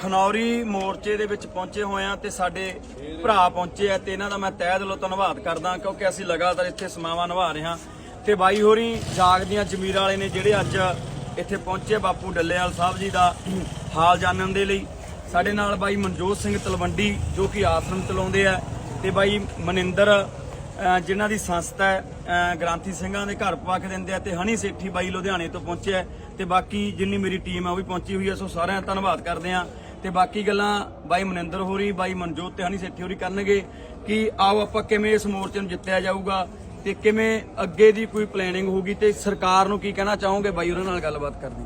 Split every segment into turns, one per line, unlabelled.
ਖਨੌਰੀ ਮੋਰਚੇ ਦੇ ਵਿੱਚ ਪਹੁੰਚੇ ਹੋਏ ਆ ਤੇ ਸਾਡੇ ਭਰਾ ਪਹੁੰਚੇ ਆ ਤੇ ਇਹਨਾਂ ਦਾ ਮੈਂ ਤਹਿ ਦਿਲੋਂ ਧੰਨਵਾਦ ਕਰਦਾ ਕਿਉਂਕਿ ਅਸੀਂ ਲਗਾਤਾਰ ਇੱਥੇ ਸਮਾਵਾਂ ਨਿਭਾ ਰਹੇ ਹਾਂ। ਤੇ ਬਾਈ ਹੋਰੀ ਜਾਗਦੀਆਂ ਜ਼ਮੀਰ ਵਾਲੇ ਨੇ ਜਿਹੜੇ ਅੱਜ ਇੱਥੇ ਪਹੁੰਚੇ ਬਾਪੂ ਡੱਲੇਵਾਲ ਸਾਹਿਬ ਜੀ ਦਾ ਹਾਲ ਜਾਣਨ ਦੇ ਲਈ। ਸਾਡੇ ਨਾਲ ਬਾਈ ਮਨਜੋਤ ਸਿੰਘ ਤਲਵੰਡੀ ਜੋ ਕਿ ਆਸ਼ਰਮ ਚਲਾਉਂਦੇ ਆ ਤੇ ਬਾਈ ਮਨਿੰਦਰ ਅਹ ਜਿਨ੍ਹਾਂ ਦੀ ਸੰਸਥਾ ਹੈ ਅਹ ਗ੍ਰਾਂਥੀ ਸਿੰਘਾਂ ਦੇ ਘਰ ਪਵਾ ਕੇ ਦਿੰਦੇ ਆ ਤੇ ਹਨੀ ਸੇਠੀ ਬਾਈ ਲੁਧਿਆਣੇ ਤੋਂ ਪਹੁੰਚਿਆ ਹੈ ਤੇ ਬਾਕੀ ਜਿੰਨੀ ਮੇਰੀ ਟੀਮ ਆ ਉਹ ਵੀ ਪਹੁੰਚੀ ਹੋਈ ਹੈ ਸੋ ਸਾਰਿਆਂ ਦਾ ਧੰਨਵਾਦ ਕਰਦੇ ਆ ਤੇ ਬਾਕੀ ਗੱਲਾਂ ਬਾਈ ਮਨਿੰਦਰ ਹੋਰੀ ਬਾਈ ਮਨਜੋਤ ਤੇ ਹਨੀ ਸੇਠੀ ਹੋਰੀ ਕਰਨਗੇ ਕਿ ਆਓ ਆਪਾਂ ਕਿਵੇਂ ਇਸ ਮੋਰਚੇ ਨੂੰ ਜਿੱਤਿਆ ਜਾਊਗਾ ਤੇ ਕਿਵੇਂ ਅੱਗੇ ਦੀ ਕੋਈ ਪਲੈਨਿੰਗ ਹੋਊਗੀ ਤੇ ਸਰਕਾਰ ਨੂੰ ਕੀ ਕਹਿਣਾ ਚਾਹੋਗੇ ਬਾਈ ਉਹਨਾਂ ਨਾਲ ਗੱਲਬਾਤ ਕਰਨੀ?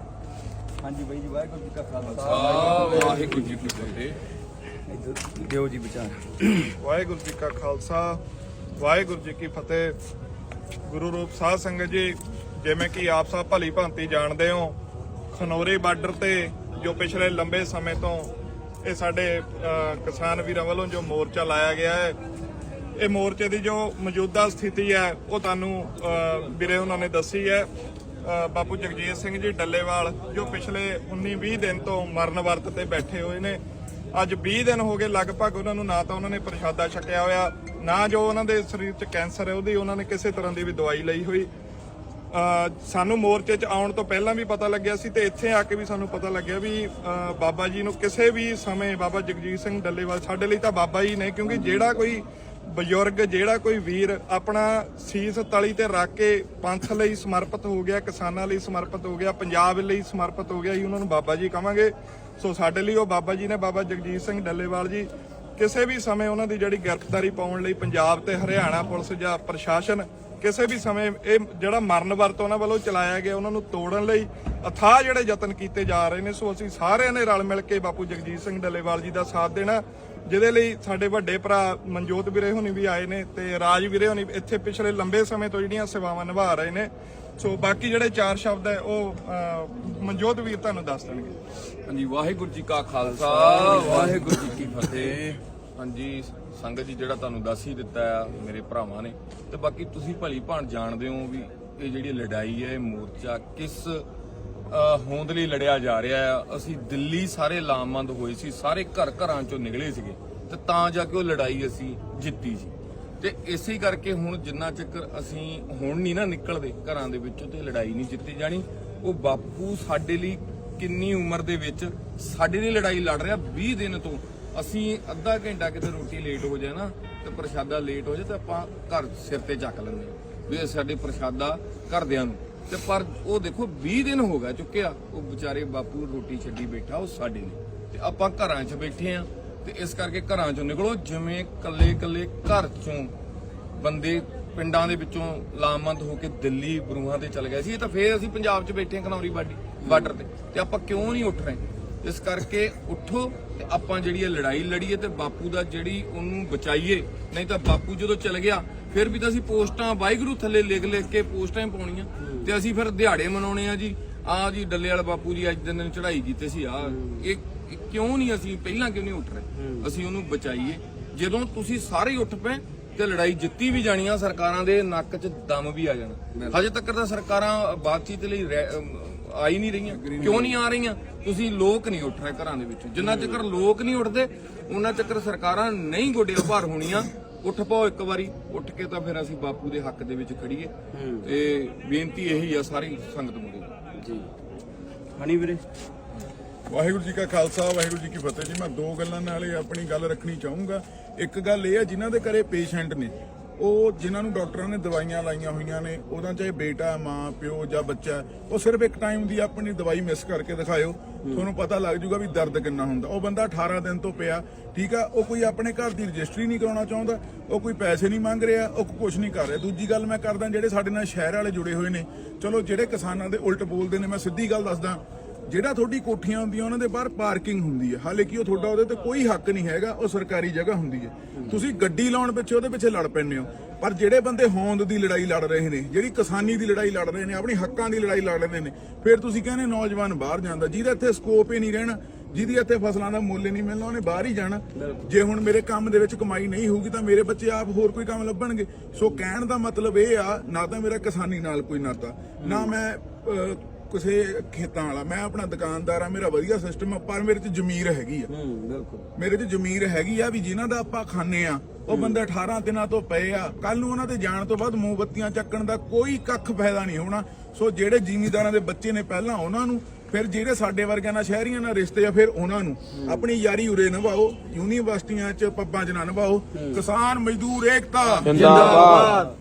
ਹਾਂਜੀ ਬਾਈ ਜੀ ਵਾਹਿਗੁਰੂ ਜੀ ਕਾ ਖਾਲਸਾ।
ਵਾਹਿਗੁਰੂ ਜੀ ਕੀ ਫਤਿਹ।
ਇੱਧਰ ਦਿਓ ਜੀ ਵਿਚਾਰ।
ਵਾਹਿਗੁਰੂ ਜੀ ਕਾ ਖਾਲਸਾ ਵਾਹਿਗੁਰੂ ਜੀ ਕੀ ਫਤਿਹ। ਗੁਰੂ ਰੂਪ ਸਾਧ ਸੰਗਤ ਜੀ ਜਿਵੇਂ ਕਿ ਆਪ ਸਭ ਭਲੀ ਭਾਂਤੀ ਜਾਣਦੇ ਹੋ ਖਨੌਰੀ ਬਾਰਡਰ ਤੇ ਜੋ ਪਿਛਲੇ ਲੰਬੇ ਸਮੇਂ ਤੋਂ ਇਹ ਸਾਡੇ ਕਿਸਾਨ ਵੀਰਾਂ ਵੱਲੋਂ ਜੋ ਮੋਰਚਾ ਲਾਇਆ ਗਿਆ ਹੈ ਇਹ ਮੋਰਚੇ ਦੀ ਜੋ ਮੌਜੂਦਾ ਸਥਿਤੀ ਹੈ ਉਹ ਤੁਹਾਨੂੰ ਵੀਰੇ ਉਹਨਾਂ ਨੇ ਦੱਸੀ ਹੈ। ਅਹ, ਬਾਪੂ ਜਗਜੀਤ ਸਿੰਘ ਜੀ ਡੱਲੇਵਾਲ ਜੋ ਪਿਛਲੇ 19-20 ਦਿਨ ਤੋਂ ਮਰਨ ਵਰਤ ਤੇ ਬੈਠੇ ਹੋਏ ਨੇ ਅੱਜ 20 ਦਿਨ ਹੋ ਗਏ ਲਗਭਗ ਉਹਨਾਂ ਨੂੰ ਨਾ ਤਾਂ ਉਹਨਾਂ ਨੇ ਪ੍ਰਸ਼ਾਦਾ ਛਕਿਆ ਹੋਇਆ ਨਾ ਜੋ ਉਹਨਾਂ ਦੇ ਸਰੀਰ 'ਚ ਕੈਂਸਰ ਹੈ ਉਹਦੀ ਉਹਨਾਂ ਨੇ ਕਿਸੇ ਤਰ੍ਹਾਂ ਦੀ ਵੀ ਦਵਾਈ ਲਈ ਹੋਈ। ਸਾਨੂੰ ਮੋਰਚੇ 'ਚ ਆਉਣ ਤੋਂ ਪਹਿਲਾਂ ਵੀ ਪਤਾ ਲੱਗਿਆ ਸੀ ਤੇ ਇੱਥੇ ਆ ਕੇ ਵੀ ਸਾਨੂੰ ਪਤਾ ਲੱਗਿਆ ਵੀ ਬਾਬਾ ਜੀ ਨੂੰ ਕਿਸੇ ਵੀ ਸਮੇਂ ਬਾਬਾ ਜਗਜੀਤ ਸਿੰਘ ਡੱਲੇਵਾਲ ਸਾਡੇ ਲਈ ਤਾਂ ਬਾਬਾ ਜੀ ਨੇ, ਕਿਉਂਕਿ ਜਿਹੜਾ ਕੋਈ ਬਜ਼ੁਰਗ, ਜਿਹੜਾ ਕੋਈ ਵੀਰ ਆਪਣਾ ਸੀਸ ਤਲੀ ਤੇ ਰੱਖ ਕੇ ਪੰਥ ਲਈ ਸਮਰਪਿਤ ਹੋ ਗਿਆ, ਕਿਸਾਨਾਂ ਲਈ ਸਮਰਪਿਤ ਹੋ ਗਿਆ, ਪੰਜਾਬ ਲਈ ਸਮਰਪਿਤ ਹੋ ਗਿਆ ਜੀ ਉਹਨਾਂ ਨੂੰ ਬਾਬਾ ਜੀ ਕਵਾਂਗੇ ਸੋ ਸਾਡੇ ਲਈ ਉਹ ਬਾਬਾ ਜੀ ਨੇ, ਬਾਬਾ ਜਗਜੀਤ ਸਿੰਘ ਡੱਲੇਵਾਲ ਜੀ, ਕਿਸੇ ਵੀ ਸਮੇਂ ਉਹਨਾਂ ਦੀ ਜਿਹੜੀ ਗ੍ਰਿਫਤਾਰੀ ਪਾਉਣ ਲਈ ਪੰਜਾਬ ਤੇ ਹਰਿਆਣਾ ਪੁਲਿਸ ਜਾਂ ਪ੍ਰਸ਼ਾਸਨ ਕਿਸੇ ਵੀ ਸਮੇਂ ਇਹ ਜਿਹੜਾ ਮਰਨ ਵਰਤ ਉਹਨਾਂ ਵੱਲੋਂ ਚਲਾਇਆ ਗਿਆ, ਉਹਨਾਂ ਨੂੰ ਤੋੜਨ ਲਈ ਅਥਾਹ ਜਿਹੜੇ ਯਤਨ ਕੀਤੇ ਜਾ ਰਹੇ ਨੇ, ਸੋ ਅਸੀਂ ਸਾਰਿਆਂ ਨੇ ਰਲ ਮਿਲ ਕੇ ਬਾਪੂ ਜਗਜੀਤ ਸਿੰਘ ਡੱਲੇਵਾਲ ਜੀ ਦਾ ਸਾਥ ਦੇਣਾ, ਜਿਹਦੇ ਲਈ ਸਾਡੇ ਵੱਡੇ ਭਰਾ ਮਨਜੋਤ ਵੀਰੇ ਹੁਣੀ ਵੀ ਆਏ ਨੇ ਤੇ ਰਾਜ ਵੀਰੇ ਹੁਣੀ ਇੱਥੇ ਪਿਛਲੇ ਲੰਬੇ ਸਮੇਂ ਤੋਂ ਜਿਹੜੀਆਂ ਸੇਵਾਵਾਂ ਨਿਭਾ ਰਹੇ ਨੇ। ਸੋ ਬਾਕੀ ਜਿਹੜੇ ਚਾਰ ਸ਼ਬਦ ਹੈ, ਉਹ ਮਨਜੋਤ ਵੀਰ ਤੁਹਾਨੂੰ ਦੱਸ ਦੇਣਗੇ।
ਹਾਂਜੀ, ਵਾਹਿਗੁਰੂ ਜੀ ਕਾ ਖਾਲਸਾ, ਵਾਹਿਗੁਰੂ ਜੀ ਕੀ ਫਤਿਹ। ਹਾਂਜੀ ਸੰਗਤ ਜੀ ਜਿਹੜਾ ਤੁਹਾਨੂੰ ਦੱਸ ਹੀ ਦਿੱਤਾ ਆ, ਮੇਰੇ ਭਰਾਵਾਂ ਨੇ। ਤੇ ਬਾਕੀ ਤੁਸੀਂ ਭਲੀ ਭਾਣ ਜਾਣਦੇ ਹੋ ਵੀ ਇਹ ਜਿਹੜੀ ਲੜਾਈ ਹੈ, ਇਹ ਮੋਰਚਾ ਕਿਸ ਹੋਂਦ ਲਈ ਲੜਿਆ ਜਾ ਰਿਹਾ ਆ। ਅਸੀਂ ਦਿੱਲੀ ਸਾਰੇ ਲਾਮਬੰਦ ਹੋਏ ਸੀ, ਸਾਰੇ ਘਰ ਘਰਾਂ ਚੋਂ ਨਿਕਲੇ ਸੀਗੇ। ਤੇ ਤਾਂ ਜਾ ਕੇ ਉਹ ਲੜਾਈ ਅਸੀਂ ਜਿੱਤੀ ਸੀ। ਤੇ ਇਸੇ ਕਰਕੇ ਹੁਣ ਜਿੰਨਾ ਚੱਕਰ ਅਸੀਂ ਹੁਣ ਨਹੀਂ ਨਾ ਨਿਕਲਦੇ, ਘਰਾਂ ਦੇ ਵਿੱਚੋਂ ਤੇ ਲੜਾਈ ਨਹੀਂ ਜਿੱਤੀ ਜਾਣੀ। ਉਹ ਬਾਪੂ ਸਾਡੇ ਲਈ ਕਿੰਨੀ ਉਮਰ ਦੇ ਵਿੱਚ ਸਾਡੇ ਲਈ ਲੜਾਈ ਲੜ ਰਿਹਾ 20 ਦਿਨ ਤੋਂ। ਅਸੀਂ ਅੱਧਾ ਘੰਟਾ ਕਿਤੇ ਰੋਟੀ ਲੇਟ ਹੋ ਜਾਏ ਨਾ ਤੇ ਪ੍ਰਸ਼ਾਦਾ ਲੇਟ ਹੋ ਜਾਏ ਤਾਂ ਆਪਾਂ ਘਰ ਸਿਰ ਤੇ ਚੱਕ ਲੈਂਦੇ ਹਾਂ ਵੀ ਇਹ ਸਾਡੇ ਪ੍ਰਸ਼ਾਦਾ ਘਰਦਿਆਂ ਨੂੰ। ਤੇ ਪਰ ਉਹ ਦੇਖੋ 20 ਦਿਨ ਹੋ ਗਿਆ ਚੁੱਕਿਆ, ਉਹ ਵਿਚਾਰੇ ਬਾਪੂ ਰੋਟੀ ਛੱਡੀ ਬੈਠਾ, ਉਹ ਸਾਡੇ ਨੇ ਤੇ ਆਪਾਂ ਘਰਾਂ 'ਚ ਬੈਠੇ ਆ ਤੇ ਇਸ ਕਰਕੇ ਘਰਾਂ 'ਚੋਂ ਨਿਕਲੋ, ਜਿਵੇਂ ਕੱਲੇ ਕੱਲੇ ਘਰ 'ਚੋਂ ਬੰਦੇ ਪਿੰਡਾਂ ਦੇ ਵਿੱਚੋਂ ਲਾਮੰਦ ਹੋ ਕੇ ਦਿੱਲੀ ਬਰੂਹਾਂ ਤੇ ਚਲ ਗਏ ਸੀ, ਇਹ ਤਾਂ ਫੇਰ ਅਸੀਂ ਪੰਜਾਬ 'ਚ ਬੈਠੇ ਹਾਂ ਕਨੌਰੀ ਬਾਡੀ ਬਾਰਡਰ ਤੇ। ਤੇ ਆਪਾਂ ਕਿਉਂ ਨਹੀਂ ਉੱਠ ਰਹੇ? ਇਸ ਕਰਕੇ ਉੱਠੋ ਤੇ ਆਪਾਂ ਜਿਹੜੀ ਇਹ ਲੜਾਈ ਲੜੀਏ ਤੇ ਬਾਪੂ ਦਾ ਜਿਹੜੀ ਉਹਨੂੰ ਬਚਾਈਏ ਨਹੀਂ ਤਾਂ ਬਾਪੂ ਜਦੋਂ ਚਲ ਗਿਆ ਫਿਰ ਵੀ ਤਾਂ ਅਸੀਂ ਪੋਸਟਾਂ ਵਾਹਿਗੁਰੂ ਥੱਲੇ ਲਿਖ ਲਿਖ ਕੇ ਪੋਸਟਾਂ ਹੀ ਪਾਉਣੀਆਂ। ਤੇ ਅਸੀਂ ਫਿਰ ਦਿਹਾੜੇ ਮਨਾਉਣੇ ਆ ਜੀ। ਆ ਜੀ ਡੱਲੇ ਵਾਲਾ ਬਾਪੂ ਜੀ ਅੱਜ ਦਿਨ ਨੂੰ ਚੜ੍ਹਾਈ ਕੀਤੀ ਸੀ ਆ ਇਹ ਇਹ ਕਿਉਂ ਨਹੀਂ ਅਸੀਂ ਪਹਿਲਾਂ ਕਿਉਂ ਨਹੀਂ ਉੱਠ ਰਹੇ? ਅਸੀਂ ਉਹਨੂੰ ਬਚਾਈਏ। ਜਦੋਂ ਤੁਸੀਂ ਸਾਰੇ ਉੱਠ ਪਏ ਤੇ ਲੜਾਈ ਜਿੱਤੀ ਵੀ ਜਾਣੀਆਂ ਸਰਕਾਰਾਂ ਦੇ ਨੱਕ 'ਚ ਦਮ ਵੀ ਆ ਜਾਣਾ। ਹਜੇ ਤੱਕ ਤਾਂ ਸਰਕਾਰਾਂ ਬਾਤਚੀਤ ਲਈ ਆ ਹੀ ਨਹੀਂ ਰਹੀਆਂ। ਕਿਉਂ ਨਹੀਂ ਆ ਰਹੀਆਂ? ਤੁਸੀਂ ਲੋਕ ਨਹੀਂ ਉੱਠ ਰਹੇ ਘਰਾਂ ਦੇ ਵਿੱਚ। ਜਿੰਨਾ ਚੱਕਰ ਲੋਕ ਨਹੀਂ ਉੱਠਦੇ ਉਹਨਾਂ ਚੱਕਰ ਸਰਕਾਰਾਂ ਨਹੀਂ ਗੋਡੇ ਭਾਰ ਹੋਣੀਆਂ। ਉੱਠ ਪਾਓ ਇੱਕ ਵਾਰੀ। ਉੱਠ ਕੇ ਤਾਂ ਫਿਰ ਅਸੀਂ ਬਾਪੂ ਦੇ ਹੱਕ ਦੇ ਵਿੱਚ ਖੜੀਏ। ਤੇ ਬੇਨਤੀ ਇਹੀ ਆ ਸਾਰੀ ਸੰਗਤ ਮੁਰੇ
ਜੀ। ਹਣੀ ਵੀਰੇ?
ਵਾਹਿਗੁਰੂ ਜੀ ਕਾ ਖਾਲਸਾ ਵਾਹਿਗੁਰੂ ਜੀ ਕੀ ਫਤਿਹ। ਜੀ ਮੈਂ ਦੋ ਗੱਲਾਂ ਨਾਲ ਹੀ ਆਪਣੀ ਗੱਲ ਰੱਖਣੀ ਚਾਹੂੰਗਾ। ਇੱਕ ਗੱਲ ਇਹ ਹੈ ਜਿਨ੍ਹਾਂ ਦੇ ਘਰੇ ਪੇਸ਼ੈਂਟ ਨੇ ਉਹ ਜਿਨ੍ਹਾਂ ਨੂੰ ਡਾਕਟਰਾਂ ਨੇ ਦਵਾਈਆਂ ਲਾਈਆਂ ਹੋਈਆਂ ਨੇ, ਉਹਦਾ ਚਾਹੇ ਬੇਟਾ ਮਾਂ, ਪਿਓ ਜਾਂ ਬੱਚਾ ਉਹ ਸਿਰਫ ਇੱਕ ਟਾਈਮ ਦੀ ਆਪਣੀ ਦਵਾਈ ਮਿਸ ਕਰਕੇ ਦਿਖਾਇਓ, ਤੁਹਾਨੂੰ ਪਤਾ ਲੱਗ ਜਾਊਗਾ ਵੀ ਦਰਦ ਕਿੰਨਾ ਹੁੰਦਾ। ਉਹ ਬੰਦਾ 18 ਦਿਨ ਤੋਂ ਪਿਆ, ਠੀਕ ਆ, ਉਹ ਕੋਈ ਆਪਣੇ ਘਰ ਦੀ ਰਜਿਸਟਰੀ ਨਹੀਂ ਕਰਾਉਣਾ ਚਾਹੁੰਦਾ, ਉਹ ਕੋਈ ਪੈਸੇ ਨਹੀਂ ਮੰਗ ਰਿਹਾ, ਉਹ ਕੁਝ ਨਹੀਂ ਕਰ ਰਿਹਾ। ਦੂਜੀ ਗੱਲ ਮੈਂ ਕਰਦਾ, ਜਿਹੜੇ ਸਾਡੇ ਨਾਲ ਸ਼ਹਿਰ ਵਾਲੇ ਜੁੜੇ ਹੋਏ ਨੇ, ਚਲੋ ਜਿਹੜੇ ਕਿਸਾਨਾਂ ਦੇ ਉਲਟ ਬੋਲਦੇ ਨੇ, ਮੈਂ ਸਿੱਧੀ ਗੱਲ ਦੱਸਦਾ ਜਿਹੜਾ ਤੁਹਾਡੀ ਕੋਠੀਆਂ ਹੁੰਦੀਆਂ ਉਹਨਾਂ ਦੇ ਬਾਹਰ ਪਾਰਕਿੰਗ ਹੁੰਦੀ ਹੈ। ਹਾਲੇ ਕਿ ਉਹ ਤੁਹਾਡਾ ਉਹਦੇ ਤੇ ਕੋਈ ਹੱਕ ਨਹੀਂ ਹੈਗਾ ਉਹ ਸਰਕਾਰੀ ਜਗ੍ਹਾ ਹੁੰਦੀ ਹੈ। ਤੁਸੀਂ ਗੱਡੀ ਲਾਉਣ ਪਿੱਛੇ ਉਹਦੇ ਪਿੱਛੇ ਲੜ ਪੈਂਦੇ ਹੋ। ਪਰ ਜਿਹੜੇ ਬੰਦੇ ਹੋਂਦ ਦੀ ਲੜਾਈ ਲੜ ਰਹੇ ਨੇ ਜਿਹੜੀ ਕਿਸਾਨੀ ਦੀ ਲੜਾਈ ਲੜ ਰਹੇ ਨੇ ਆਪਣੀ ਹੱਕਾਂ ਦੀ ਲੜਾਈ ਲੜ ਰਹੇ ਨੇ ਫਿਰ ਤੁਸੀਂ ਕਹਿੰਦੇ ਨੌਜਵਾਨ ਬਾਹਰ ਜਾਂਦਾ। ਜਿਹਦੇ ਇੱਥੇ ਸਕੋਪ ਹੀ ਨਹੀਂ ਰਹਿਣਾ ਜਿਹਦੀ ਇੱਥੇ ਫਸਲਾਂ ਦਾ ਮੁੱਲ ਨਹੀਂ ਮਿਲਣਾ ਉਹਨੇ ਬਾਹਰ ਹੀ ਜਾਣਾ। ਜੇ ਹੁਣ ਮੇਰੇ ਕੰਮ ਦੇ ਵਿੱਚ ਕਮਾਈ ਨਹੀਂ ਹੋਊਗੀ ਤਾਂ ਮੇਰੇ ਬੱਚੇ ਆਪ ਹੋਰ ਕੋਈ ਕੰਮ ਲੱਭਣਗੇ। ਸੋ ਕਹਿਣ ਦਾ ਮਤਲਬ ਇਹ ਆ ਨਾ ਤਾਂ ਮੇਰਾ ਕਿਸਾਨੀ ਨਾਲ ਕੋਈ ਨਾਤਾ ਨਾ ਮੈਂ ਕਿਸੇ ਖੇਤਾਂ ਵਾਲਾ ਮੈਂ ਆਪਣਾ ਦੁਕਾਨਦਾਰ ਆ ਮੇਰਾ ਵਧੀਆ ਸਿਸਟਮ ਆ ਪਰ ਮੇਰੇ 'ਚ ਜ਼ਮੀਰ ਹੈਗੀ ਆ।
ਹੂੰ ਬਿਲਕੁਲ।
ਮੇਰੇ 'ਚ ਜ਼ਮੀਰ ਹੈਗੀ ਆ ਵੀ ਜਿਨ੍ਹਾਂ ਦਾ ਆਪਾਂ ਖਾਂਦੇ ਆ ਉਹ ਬੰਦੇ 18 ਦਿਨਾਂ ਤੋਂ ਪਏ ਆ ਕੱਲ ਨੂੰ ਉਹਨਾਂ ਤੇ ਜਾਣ ਤੋਂ ਬਾਅਦ ਮੋਮਬੱਤੀਆਂ ਚੱਕਣ ਦਾ ਕੋਈ ਕੱਖ ਫਾਇਦਾ ਨਹੀਂ ਹੋਣਾ। ਸੋ ਜਿਹੜੇ ਜ਼ਿਮੀਂਦਾਰਾਂ ਦੇ ਬੱਚੇ ਨੇ ਪਹਿਲਾਂ ਉਹਨਾਂ ਨੂੰ ਫਿਰ ਜਿਹੜੇ ਸਾਡੇ ਵਰਗਿਆਂ ਨਾਲ ਸ਼ਹਿਰੀਆਂ ਨਾਲ ਰਿਸ਼ਤੇ ਆ ਫਿਰ ਉਹਨਾਂ ਨੂੰ। ਆਪਣੀ ਯਾਰੀ ਉਰੇ ਨਿਭਾਓ ਯੂਨੀਵਰਸਿਟੀਆਂ 'ਚ ਪੱਬਾਂ 'ਚ ਨਾ ਨਿਭਾਓ ਕਿਸਾਨ ਮਜ਼ਦੂਰ ਏਕਤਾ।
ਜਿੰਦਾਬਾਦ।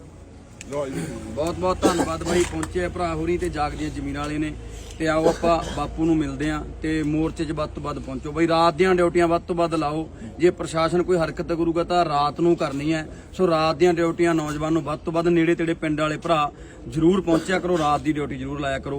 ਬਹੁਤ ਬਹੁਤ ਧੰਨਵਾਦ ਬਾਈ, ਪਹੁੰਚੇ ਆ ਭਰਾ ਹੋਰੀ ਤੇ ਜਾਗਦੀਆਂ ਜ਼ਮੀਨਾਂ ਵਾਲੇ ਨੇ। ਤੇ ਆਓ ਆਪਾਂ ਬਾਪੂ ਨੂੰ ਮਿਲਦੇ ਆ ਤੇ ਮੋਰਚੇ 'ਚ ਵੱਧ ਤੋਂ ਵੱਧ ਪਹੁੰਚੋ। ਬਈ, ਰਾਤ ਦੀਆਂ ਡਿਊਟੀਆਂ ਵੱਧ ਤੋਂ ਵੱਧ ਲਾਓ। ਜੇ ਪ੍ਰਸ਼ਾਸਨ ਕੋਈ ਹਰਕਤ ਕਰੂਗਾ ਤਾਂ ਰਾਤ ਨੂੰ ਕਰਨੀ ਹੈ ਸੋ ਰਾਤ ਦੀਆਂ ਡਿਊਟੀਆਂ ਨੌਜਵਾਨ ਨੂੰ ਵੱਧ ਤੋਂ ਵੱਧ ਨੇੜੇ ਤੇੜੇ ਪਿੰਡ ਵਾਲੇ ਭਰਾ ਜਰੂਰ ਪਹੁੰਚਿਆ ਕਰੋ, ਰਾਤ ਦੀ ਡਿਊਟੀ ਜਰੂਰ ਲਾਇਆ ਕਰੋ।